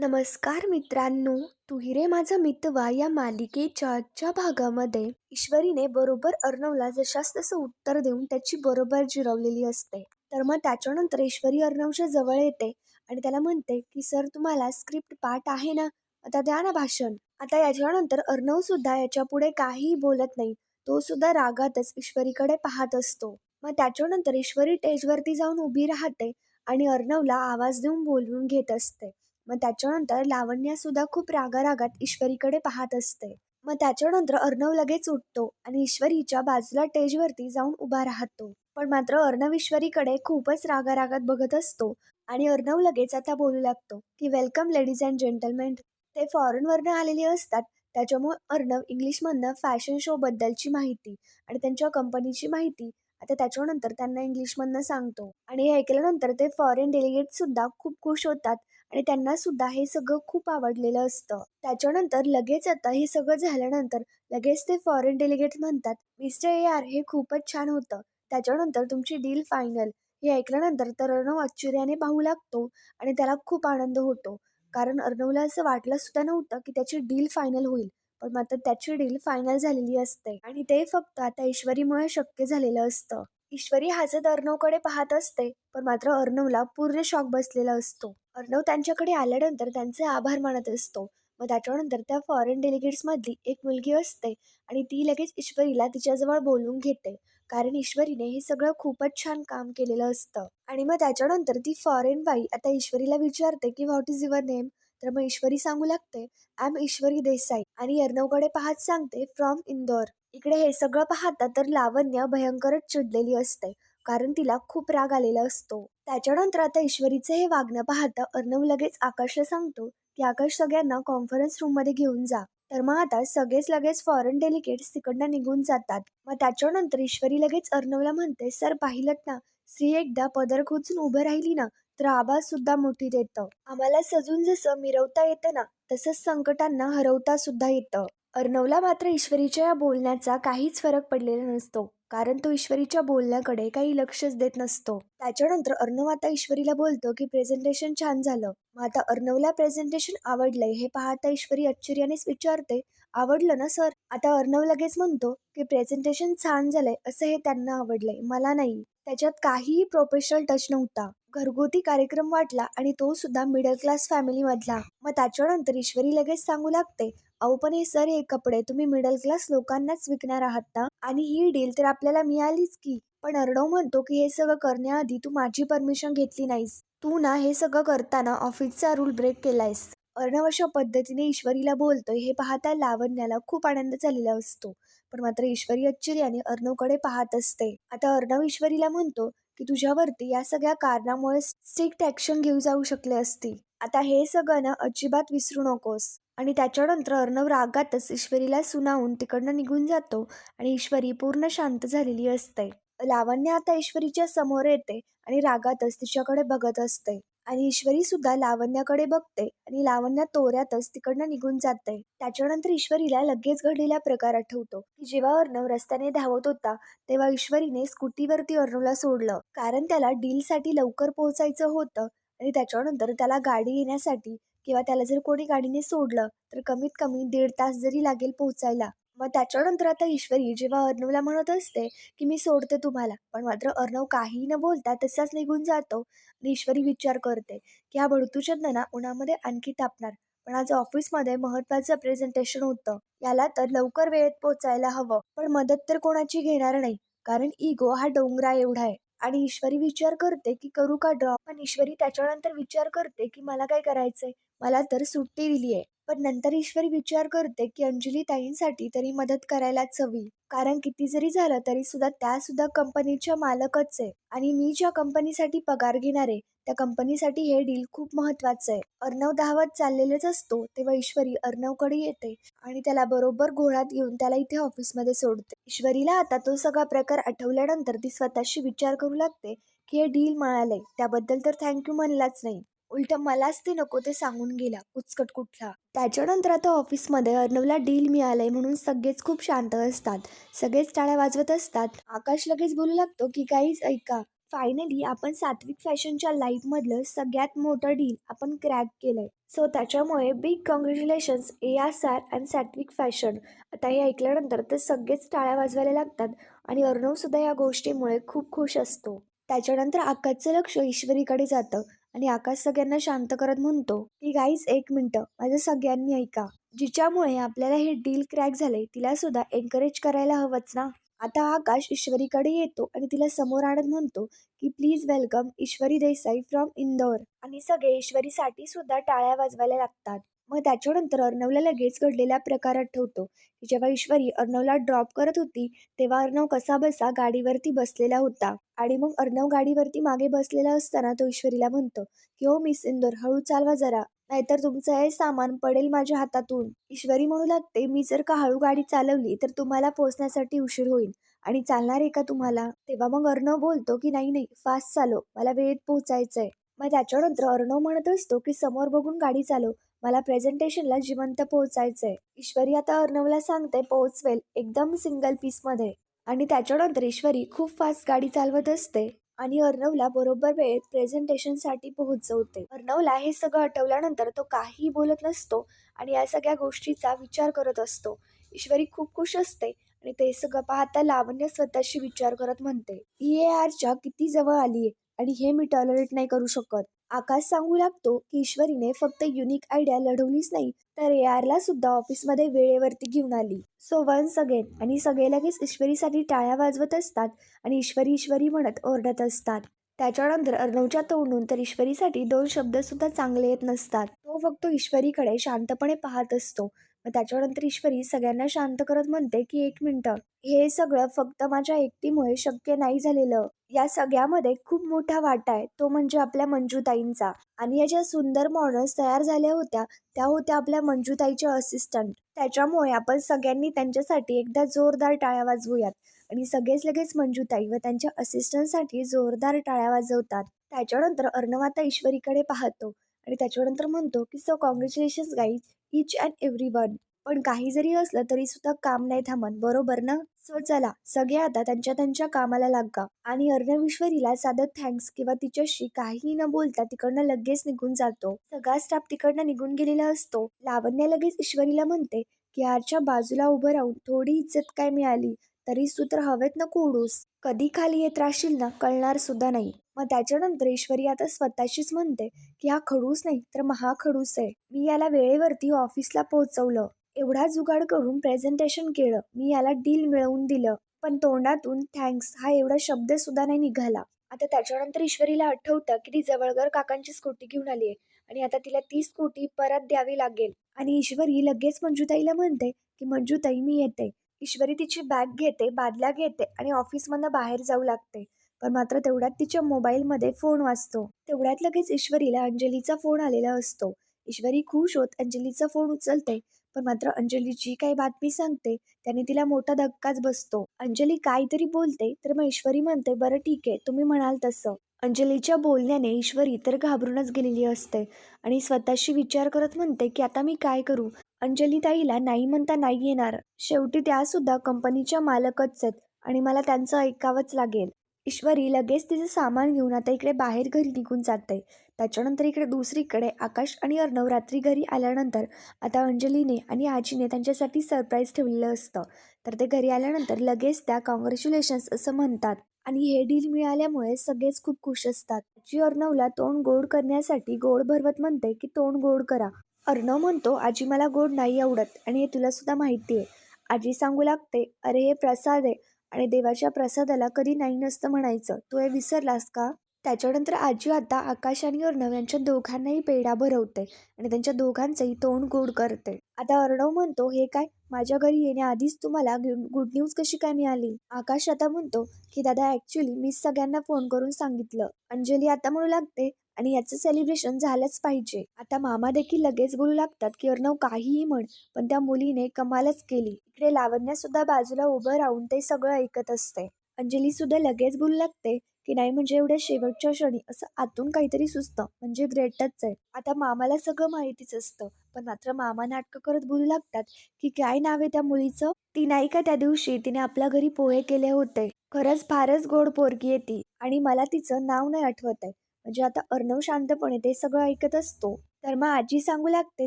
नमस्कार मित्रांनो तू रे माझा मितवा या मालिकेच्या आजच्या भागामध्ये ईश्वरीने बरोबर अर्णवला जशास तसं उत्तर देऊन त्याची बरोबर जिरवलेली असते. तर मग त्याच्यानंतर ईश्वरी अर्णवच्या जवळ येते आणि त्याला म्हणते की सर तुम्हाला स्क्रिप्ट पाठ आहे ना? आता द्या ना भाषण. आता याच्यानंतर अर्णव सुद्धा याच्यापुढे काहीही बोलत नाही. तो सुद्धा रागातच ईश्वरीकडे पाहत असतो. मग त्याच्यानंतर ईश्वरी टेजवरती जाऊन उभी राहते आणि अर्णवला आवाज देऊन बोलवून घेत असते. मग त्याच्यानंतर लावण्या सुद्धा खूप रागारागात ईश्वरीकडे पाहत असते. मग त्याच्यानंतर अर्णव लगेच उठतो आणि ईश्वरीच्या बाजूला टेजवरती जाऊन उभा राहतो. पण मात्र अर्णव ईश्वरीकडे खूपच रागारागात बघत असतो आणि अर्णव लगेच आता बोलू लागतो की वेलकम लेडीज अँड जेंटलमेन ते फॉरेनवरनं आलेले असतात. त्याच्यामुळे अर्णव इंग्लिशमधनं फॅशन शो बद्दलची माहिती आणि त्यांच्या कंपनीची माहिती आता त्याच्यानंतर त्यांना इंग्लिशमधनं सांगतो. आणि हे ऐकल्यानंतर ते फॉरेन डेलिगेट सुद्धा खूप खुश होतात आणि त्यांना सुद्धा हे सगळं खूप आवडलेलं असतं. त्याच्यानंतर लगेच आता हे सगळं झाल्यानंतर लगेच ते फॉरेन डेलिगेट म्हणतात मिस्टर ए आर हे खूपच छान होतं. त्याच्यानंतर तुमची डील फायनल हे ऐकल्यानंतर तर अर्णव आश्चर्याने पाहू लागतो आणि त्याला खूप आनंद होतो. कारण अर्णवला असं वाटलं सुद्धा नव्हतं की त्याची डील फायनल होईल. पण मात्र त्याची डील फायनल झालेली असते. आणि ते फक्त आता ईश्वरीमुळे शक्य झालेलं असतं. ईश्वरी हसत अर्णवकडे पाहत असते पण मात्र अर्णवला पूर्ण शॉक बसलेला असतो. अर्णव त्यांच्याकडे आल्यानंतर त्यांचे आभार मानत असतो. मग त्याच्यानंतर त्या फॉरेन डेलिगेट्समधली एक मुलगी असते आणि ती लगेच ईश्वरीला तिच्याजवळ बोलवून घेते. कारण ईश्वरीने हे सगळं खूपच छान काम केलेलं असतं. आणि मग त्याच्यानंतर ती फॉरेन बाई आता ईश्वरीला विचारते की व्हॉट इज युअर नेम तर मग ईश्वरी सांगू लागते आय एम ईश्वरी देसाई. आणि अर्णवकडे पाहत सांगते फ्रॉम इंदोर. इकडे हे सगळं पाहता तर लावण्य भयंकरच चिडलेली असते. कारण तिला खूप राग आलेला असतो. त्याच्यानंतर आता ईश्वरीचे हे वागणं पाहता अर्णव लगेच आकाशला सांगतो की आकाश सगळ्यांना कॉन्फरन्स रूममध्ये घेऊन जा. तर मग आता सगळेच लगेच फॉरेन डेलिगेट्स तिकडनं निघून जातात. मग त्याच्यानंतर ईश्वरी लगेच अर्णवला म्हणते सर पाहिलं ना स्त्री एकदा पदर खोचून उभं राहिली ना तर आवाज सुद्धा मोठी देतं. आम्हाला सजून जसं मिरवता येतं ना तसंच संकटांना हरवता सुद्धा येतं. अर्णवला मात्र ईश्वरीच्या या बोलण्याचा काहीच फरक पडलेला नसतो. कारण तो ईश्वरीच्या बोलण्याकडे काही लक्षच देत नसतो. त्याच्यानंतर अर्णव आता ईश्वरीला बोलतो की प्रेझेंटेशन छान झालं. मग आता अर्णवला प्रेझेंटेशन आवडलंय हे पाहता ईश्वरी आश्चर्यानेच विचारते आवडलं ना सर? आता अर्णव लगेच म्हणतो की प्रेझेंटेशन छान झालंय असं हे त्यांना आवडलंय मला नाही. त्याच्यात काहीही प्रोफेशनल टच नव्हता. घरगुती कार्यक्रम वाटला आणि तो सुद्धा मिडल क्लास फॅमिली मधला. मग त्याच्यानंतर ईश्वरी लगेच सांगू लागते अहो पण हे सर हे कपडे तुम्ही मिडल क्लास लोकांनाच विकणार आहात ना? आणि ही डील तर आपल्याला मिळालीच की. पण अर्णव म्हणतो की हे सगळं करण्याआधी तू माझी परमिशन घेतली नाहीस. तू ना हे सगळं करताना ऑफिसचा रूल ब्रेक केलायस. अर्णव अशा पद्धतीने ईश्वरीला बोलतोय. हे पाहता लावण्याला खूप आनंद झालेला असतो. पण मात्र ईश्वरी आश्चर्याने अर्णवकडे पाहत असते. आता अर्णव ईश्वरीला म्हणतो की तुझ्यावरती या सगळ्या कारणामुळे स्ट्रिक्ट ॲक्शन घेऊ जाऊ शकले असतील. आता हे सगळं ना अजिबात विसरू नकोस. आणि त्याच्यानंतर अर्णव रागातच ईश्वरीला सुनावून तिकडनं निघून जातो आणि ईश्वरी पूर्ण शांत झालेली असते. लावण्य आता ईश्वरीच्या समोर येते आणि रागातच तिच्याकडे बघत असते. आणि ईश्वरी सुद्धा लावण्याकडे बघते आणि लावण्या तोऱ्यातच तिकडनं निघून जाते. त्याच्यानंतर ईश्वरीला लगेच घडलेला प्रकार आठवतो. की जेव्हा अर्णव रस्त्याने धावत होता तेव्हा ईश्वरीने स्कूटीवरती अर्णवला सोडलं. कारण त्याला डीलसाठी लवकर पोहोचायचं होतं आणि त्याच्यानंतर त्याला गाडी येण्यासाठी किंवा त्याला जर कोणी गाडीने सोडलं तर कमीत कमी दीड तास जरी लागेल पोहोचायला. मग त्याच्यानंतर आता ईश्वरी जेव्हा अर्णवला म्हणत असते की मी सोडते तुम्हाला पण मात्र अर्णव काही न बोलता तसाच निघून जातो आणि ईश्वरी विचार करते की हा भडतूचंदना उन्हामध्ये आणखी तापणार. पण आज ऑफिसमध्ये महत्वाचं प्रेझेंटेशन होतं. याला तर लवकर वेळेत पोचायला हवं पण मदत तर कोणाची घेणार नाही कारण इगो हा डोंगरा एवढा आहे. आणि ईश्वरी विचार करते की करू का ड्रॉप? पण ईश्वरी त्याच्यानंतर विचार करते की मला काय करायचंय? मला तर सुट्टी दिली आहे पण नंतर ईश्वरी विचार करते की अंजली ताईंसाठी तरी मदत करायलाच हवी. कारण किती जरी झालं तरी सुद्धा त्या सुद्धा कंपनीच्या मालकच आहे. आणि मी ज्या कंपनीसाठी पगार घेणार आहे त्या कंपनीसाठी हे डील खूप महत्वाचं आहे. अर्णव धावत चाललेलेच असतो तेव्हा ईश्वरी अर्णवकडे येते आणि त्याला बरोबर घोळात घेऊन त्याला इथे ऑफिसमध्ये सोडते. ईश्वरीला आता तो सगळा प्रकार आठवल्यानंतर ती स्वतःशी विचार करू लागते की हे डील मिळालंय. त्याबद्दल तर थँक्यू म्हणलाच नाही. उलट मलाच ते नको ते सांगून गेला उचकट कुठला. त्याच्यानंतर आता ऑफिसमध्ये अर्णवला डील मिळालंय म्हणून सगळेच खूप शांत असतात. सगळेच टाळ्या वाजवत असतात. आकाश लगेच बोलू लागतो की काहीच ऐका. फायनली आपण सात्विक फॅशनच्या लाईफमधलं सगळ्यात मोठं डील आपण क्रॅक केलंय. सो त्याच्यामुळे big congratulations A R R and Satvik fashion. आता हे ऐकल्यानंतर तर सगळेच टाळ्या वाजवायला लागतात आणि अर्णवसुद्धा या गोष्टीमुळे खूप खुश असतो. त्याच्यानंतर आकाशचं लक्ष ईश्वरीकडे जातं. आणि आकाश सगळ्यांना शांत करत म्हणतो की गाईज एक मिनटं माझं सगळ्यांनी ऐका. जिच्यामुळे आपल्याला हे डील क्रॅक झाले तिला सुद्धा एनकरेज करायला हवंच ना? आता आकाश ईश्वरीकडे येतो आणि तिला समोर आणत म्हणतो की please welcome Ishwari Desai from Indore. आणि सगळे ईश्वरीसाठी सुद्धा टाळ्या वाजवायला लागतात. मग त्याच्यानंतर अर्णवला लगेच घडलेला प्रकार आठवतो की जेव्हा ईश्वरी अर्णवला ड्रॉप करत होती तेव्हा अर्णव कसा बसा गाडीवरती बसलेला होता. आणि मग अर्णव गाडीवरती मागे बसलेला असताना तो ईश्वरीला म्हणतो की हो मिस इंदोर हळू चालवा जरा. नाहीतर तुमचं हे सामान पडेल माझ्या हातातून. ईश्वरी म्हणू लागते मी जर का हळू गाडी चालवली तर तुम्हाला पोहोचण्यासाठी उशीर होईल. आणि चालणार आहे का तुम्हाला? तेव्हा मग अर्णव बोलतो की नाही नाही फास्ट चालव मला वेळेत पोहोचायचंय. मग त्याच्यानंतर अर्णव म्हणत असतो की समोर बघून गाडी चालव. मला प्रेझेंटेशनला जिवंत पोहोचायचंय. ईश्वरी आता अर्णवला सांगते पोहोचवेल एकदम सिंगल पीसमध्ये आणि त्याच्यानंतर ईश्वरी खूप फास्ट गाडी चालवत असते आणि अर्णवला बरोबर वेळेत प्रेझेंटेशनसाठी पोहोचवते. अर्णवला हे सगळं आठवल्यानंतर तो काहीही बोलत नसतो आणि या सगळ्या गोष्टीचा विचार करत असतो. ईश्वरी खूप खुश असते आणि ते सगळं पाहता लावण्य स्वतःशी विचार करत म्हणते ई ए आरच्या किती जवळ आली आहे आणि हे मी टॉलरेट नाही करू शकत. आकाश सांगू लागतो की ईश्वरीने फक्त युनिक आयडिया लढवलीच नाही तर ए आरला सुद्धा ऑफिसमध्ये वेळेवरती घेऊन आली. सो वन्स अगेन आणि सगळे लगेच ईश्वरीसाठी टाळ्या वाजवत असतात आणि ईश्वरी ईश्वरी म्हणत ओरडत असतात. त्याच्यानंतर अर्णवच्या तोंडून तर ईश्वरीसाठी दोन शब्द सुद्धा चांगले येत नसतात. तो फक्त ईश्वरीकडे शांतपणे पाहत असतो. मग त्याच्यानंतर ईश्वरी सगळ्यांना शांत करत म्हणते की एक मिनटं. हे सगळं फक्त माझ्या एकटीमुळे शक्य नाही झालेलं. या सगळ्यामध्ये खूप मोठा वाटा आहे. तो म्हणजे आपल्या मंजूताईंचा. आणि या ज्या सुंदर मॉडल्स तयार झाल्या होत्या त्या होत्या आपल्या मंजूताईच्या असिस्टंट त्याच्यामुळे आपण सगळ्यांनी त्यांच्यासाठी एकदा जोरदार टाळ्या वाजवूयात. आणि सगळेच लगेच मंजूताई व त्यांच्या असिस्टंटसाठी जोरदार टाळ्या वाजवतात. त्याच्यानंतर अर्णवाता ईश्वरीकडे पाहतो. आणि त्याच्यानंतर म्हणतो की so congratulations guys each and every one पण काही जरी असलं तरी सुद्धा काम नाही थांबत. बरोबर ना? सो चला सगळे आता त्यांच्या त्यांच्या कामाला लागा आणि अर्णवेश्वरीला साधं थँक्स किंवा तिच्याशी काहीही न बोलता तिकडनं लगेच निघून जातो. सगळा स्टाफ तिकडनं निघून गेलेला असतो. लावण्य लगेच ईश्वरीला म्हणते की आरच्या बाजूला उभं राहून थोडी इज्जत काय मिळाली? तरी सूत्र हवेत न कोडूस कधी खाली येत राहशील ना कळणार सुद्धा नाही. मग त्याच्यानंतर ईश्वरी आता स्वतःशीच म्हणते की हा खडूस नाही तर महाखडूस आहे. मी याला वेळेवरती ऑफिसला पोहोचवलं. एवढा जुगाड करून प्रेझेंटेशन केलं. मी याला डील मिळवून दिलं. पण तोंडातून थँक्स हा एवढा शब्द सुद्धा नाही निघाला. आता त्याच्यानंतर ईश्वरीला आठवतं की ती जवळगर काकांची स्कूटी घेऊन आली आहे. आणि आता तिला ती स्कूटी परत द्यावी लागेल. आणि ईश्वरी लगेच मंजूताईला म्हणते की मंजूताई मी येते. ईश्वरी तिची बॅग घेते बादल्या घेते आणि ऑफिसमधनं बाहेर जाऊ लागते. पण मात्र तेवढ्यात तिच्या मोबाईलमध्ये फोन वाजतो. तेवढ्यात लगेच ईश्वरीला अंजलीचा फोन आलेला असतो. ईश्वरी खुश होत अंजलीचा फोन उचलते पण मात्र अंजली जी काही बातमी सांगते त्याने तिला मोठा धक्काच बसतो. अंजली काहीतरी बोलते तर मग ईश्वरी म्हणते बरं ठीक आहे तुम्ही म्हणाल तसं. अंजलीच्या बोलण्याने ईश्वरी तर घाबरूनच गेलेली असते आणि स्वतःशी विचार करत म्हणते की आता मी काय करू? अंजली ताईला नाही म्हणता नाही येणार. शेवटी त्या सुद्धा कंपनीच्या मालकच आहेत आणि मला त्यांचं ऐकावंच लागेल. ईश्वरी लगेच तिचं सामान घेऊन आता इकडे बाहेर घरी निघून जाते त्याच्यानंतर इकडे दुसरीकडे आकाश आणि अर्णव रात्री घरी आल्यानंतर आता अंजलीने आणि आजीने त्यांच्यासाठी सरप्राईज ठेवलेलं असतं. तर ते घरी आल्यानंतर लगेच त्या कॉंग्रॅच्युलेशन्स असं म्हणतात. आणि हे डील मिळाल्यामुळे सगळेच खूप खुश असतात. आजी अर्णवला तोंड गोड करण्यासाठी गोड भरवत म्हणते की तोंड गोड करा. अर्णव म्हणतो आजी मला गोड नाही आवडत आणि हे तुला सुद्धा माहिती आहे. आजी सांगू लागते अरे हे प्रसाद आहे आणि देवाच्या प्रसादाला कधी नाही नसतं म्हणायचं. तू हे विसरलास का? त्याच्यानंतर आजी आता आकाश आणि अर्णव यांच्या दोघांनाही पेढा भरवते आणि त्यांच्या दोघांचंही तोंड गोड करते. आता अर्णव म्हणतो हे काय? माझ्या घरी येण्याआधीच तुम्हाला गुड न्यूज कशी काय मिळाली? आकाश आता म्हणतो की दादा ऍक्च्युली मी सगळ्यांना फोन करून सांगितलं. अंजली आता म्हणू लागते आणि याचं सेलिब्रेशन झालंच पाहिजे. आता मामा देखील लगेच बोलू लागतात की अर्णव काहीही म्हण पण त्या मुलीने कमालच केली. इकडे लावण्या सुद्धा बाजूला उभं राहून ते सगळं ऐकत असते. अंजली सुद्धा लगेच बोलू लागते की नाही म्हणजे एवढ्या शेवटच्या क्षणी असं आतून काहीतरी सुचतं म्हणजे ग्रेटच आहे. आता मामाला सगळं माहितीच असतं. पण मात्र मामा नाटकं करत बोलू लागतात की काय नाव आहे त्या मुलीचं? ती नाही का त्या दिवशी तिने आपल्या घरी पोहे केले होते? खरंच फारच गोड पोरगी आहे ती. आणि मला तिचं नाव नाही आठवत आहे. म्हणजे आता अर्णव शांतपणे ते सगळं ऐकत असतो. तर मग आजी सांगू लागते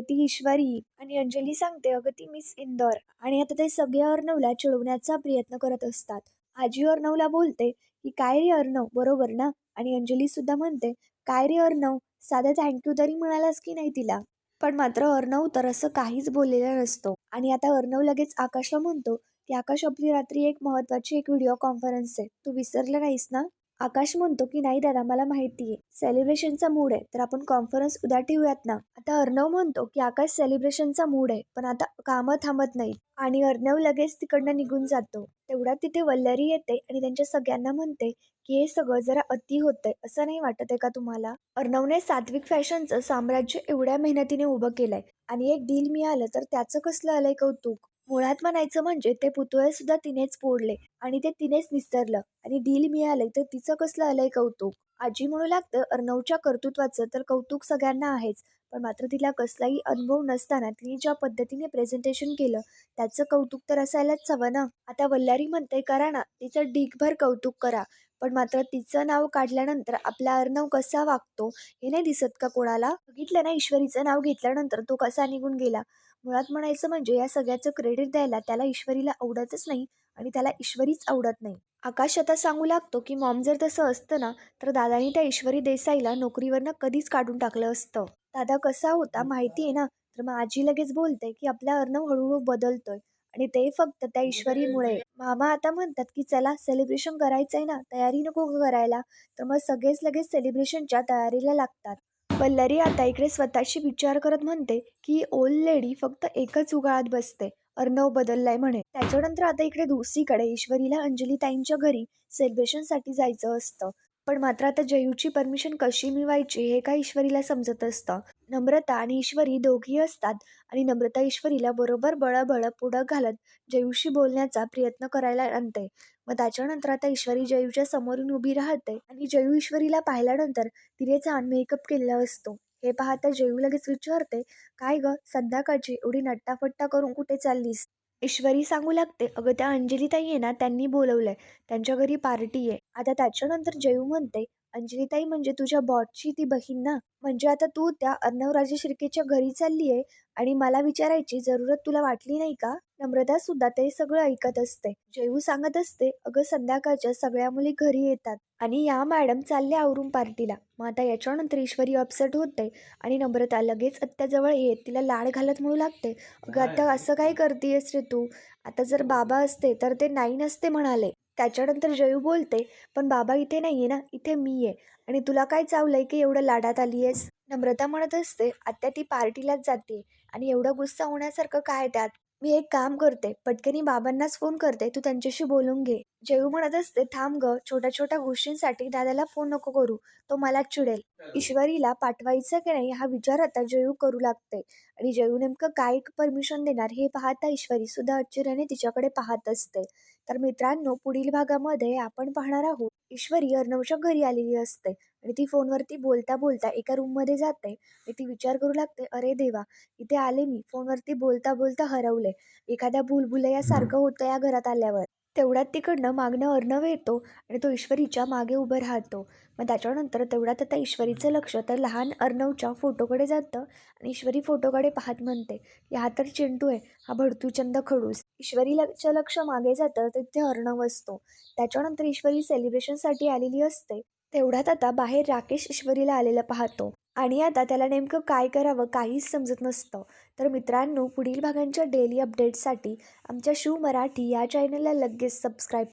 ती ईश्वरी आणि अंजली सांगते अगं ती मिस इंदर. आणि आता ते सगळे अर्णवला चिडवण्याचा प्रयत्न करत असतात. आजी अर्णवला बोलते की काय रे अर्णव बरोबर ना? आणि अंजली सुद्धा म्हणते काय रे अर्णव साधं थँक्यू तरी म्हणालास की नाही तिला? पण मात्र अर्णव तर असं काहीच बोललेला नसतो. आणि आता अर्णव लगेच आकाशला म्हणतो की आकाश आपली रात्री एक महत्वाची एक व्हिडिओ कॉन्फरन्स आहे. तू विसरला नाहीस ना? आकाश म्हणतो की नाही दादा मला माहिती आहे सेलिब्रेशनचा मूड आहे. तर आपण कॉन्फरन्स उद्या ठेवूयात ना? आता अर्णव म्हणतो की आकाश सेलिब्रेशनचा मूड आहे पण आता कामं थांबत नाही आणि अर्णव लगेच तिकडनं निघून जातो. तेवढ्यात तिथे वल्लरी येते आणि त्यांच्या सगळ्यांना म्हणते की हे सगळं जरा अति होतंय. असं नाही वाटत आहे का तुम्हाला? अर्णवने सात्विक फॅशनचं साम्राज्य एवढ्या मेहनतीने उभं केलंय आणि एक डील मिळालं तर त्याचं कसलं आलंय कौतुक? मुळात म्हणायचं म्हणजे ते पुतळे सुद्धा तिनेच फोडले आणि ते तिनेच निस्तरलं आणि डील मिळालंय तर तिचं कसलं आलंय कौतुक? आजी म्हणू लागतं अर्णवच्या कर्तृत्वाचं तर कौतुक सगळ्यांना आहेच. पण मात्र तिला कसलाही अनुभव नसताना तिने ज्या पद्धतीने प्रेझेंटेशन केलं त्याचं कौतुक तर असायलाच हवं ना? आता वल्लारी म्हणते करा ना तिचं ढीकभर कौतुक करा. पण मात्र तिचं नाव काढल्यानंतर आपला अर्णव कसा वागतो हे नाही दिसत का कोणाला? बघितलं ना ईश्वरीचं नाव घेतल्यानंतर तो कसा निघून गेला? मुळात म्हणायचं म्हणजे या सगळ्याचं क्रेडिट द्यायला त्याला ईश्वरीला आवडतच नाही आणि त्याला ईश्वरीच आवडत नाही. आकाश आता सांगू लागतो की मॉम जर तसं असतं ना तर दादानी त्या ईश्वरी देसाईला नोकरीवरनं कधीच काढून टाकलं असतं. दादा कसा होता माहिती आहे ना? तर मग आजी लगेच बोलते की आपला अर्णव हळूहळू बदलतोय आणि ते फक्त त्या ईश्वरीमुळे. मामा आता म्हणतात की चला सेलिब्रेशन करायचं आहे ना तयारी नको करायला. तर मग सगळेच लगेच सेलिब्रेशनच्या तयारीला लागतात. पल्लरी आता इकडे स्वतःशी विचार करत म्हणते की ओल्ड लेडी फक्त एकच उगाळात बसते. अर्णव बदललाय म्हणे. त्याच्यानंतर आता इकडे दुसरीकडे ईश्वरीला अंजली ताईंच्या घरी सेलिब्रेशनसाठी जायचं असतं. पण मात्र आता जयूची परमिशन कशी मिळवायची हे काय ईश्वरीला समजत असतं. नम्रता आणि ईश्वरी दोघी असतात आणि नम्रता ईश्वरीला बरोबर बळबळ पुढं घालत जयूशी बोलण्याचा प्रयत्न करायला आणते. मग त्याच्यानंतर आता ईश्वरी जयूच्या समोरून उभी राहते आणि जयू ईश्वरीला पाहिल्यानंतर तिने छान मेकअप केलेला असतो. हे पाहता जयू लगेच विचारते काय ग संध्याकाळची एवढी नट्टाफट्टा करून कुठे चाललीस? ईश्वरी सांगू लागते अगं त्या अंजलीताई आहे ना त्यांनी बोलवलंय त्यांच्या घरी पार्टी आहे. आता त्याच्यानंतर जयू म्हणते अंजलीताई म्हणजे तुझ्या बॉटची ती बहीण ना? म्हणजे आता तू त्या अर्णवराजे शिर्केच्या घरी चालली आहे आणि मला विचारायची जरूरत तुला वाटली नाही का? नम्रता सुद्धा ते सगळं ऐकत असते. जयू सांगत असते अगं संध्याकाळच्या सगळ्या मुली घरी येतात आणि या मॅडम चालल्या आवरून पार्टीला. मग आता याच्यानंतर ईश्वरी अपसेट होते आणि नम्रता लगेच आत्याजवळ येत तिला लाड घालत म्हणू लागते. अगं आता असं काय करतेयस रे तू? आता जर बाबा असते तर ते नाही नसते म्हणाले. त्याच्यानंतर जयू बोलते पण बाबा इथे नाही आहे ना इथे मी आहे आणि तुला काय चावलंय की एवढं लाडात आली आहेस नम्रता म्हणत असते आत्या ती पार्टीलाच जाते आणि एवढं गुस्सा होण्यासारखं काय त्यात? मी एक काम करते पटकनी बाबांनाच फोन करते तू त्यांच्याशी बोलून घे. जयू म्हणत असते थांब ग छोट्या छोट्या गोष्टींसाठी दादाला फोन नको करू तो मलाच चिडेल. ईश्वरीला पाठवायचं की नाही हा विचार आता जयू करू लागते. आणि जयू नेमकं काय परमिशन देणार हे पाहता ईश्वरी सुद्धा आश्चर्याने तिच्याकडे पाहत असते. तर मित्रांनो पुढील भागामध्ये आपण पाहणार आहोत ईश्वरी अर्णवच्या घरी आलेली असते. आणि ती फोनवरती बोलता बोलता एका रूममध्ये जाते आणि ती विचार करू लागते अरे देवा इथे आले मी. फोनवरती बोलता बोलता हरवले. एखाद्या भुलभुलयासारखं होतं या घरात आल्यावर. तेवढ्यात तिकडनं मागणं अर्णव येतो आणि तो ईश्वरीच्या मागे उभं राहतो. मग त्याच्यानंतर तेवढ्यात आता ईश्वरीचं लक्ष तर लहान अर्णवच्या फोटोकडे जातं आणि ईश्वरी फोटोकडे पाहत म्हणते की हा तर चिंटू आहे हा भडतूचंद खडूस. ईश्वरीचं लक्ष मागे जातं तर तिथे अर्णव असतो. त्याच्यानंतर ईश्वरी सेलिब्रेशनसाठी आलेली असते. तेवढ्यात आता बाहेर राकेश ईश्वरीला आलेलं पाहतो. आणि आता त्याला नेमकं काय करावं काहीच समजत नसतं. तर मित्रांनो पुढील भागांच्या डेली अपडेट्ससाठी आमच्या शिव मराठी या चॅनलला लगेच सबस्क्राईब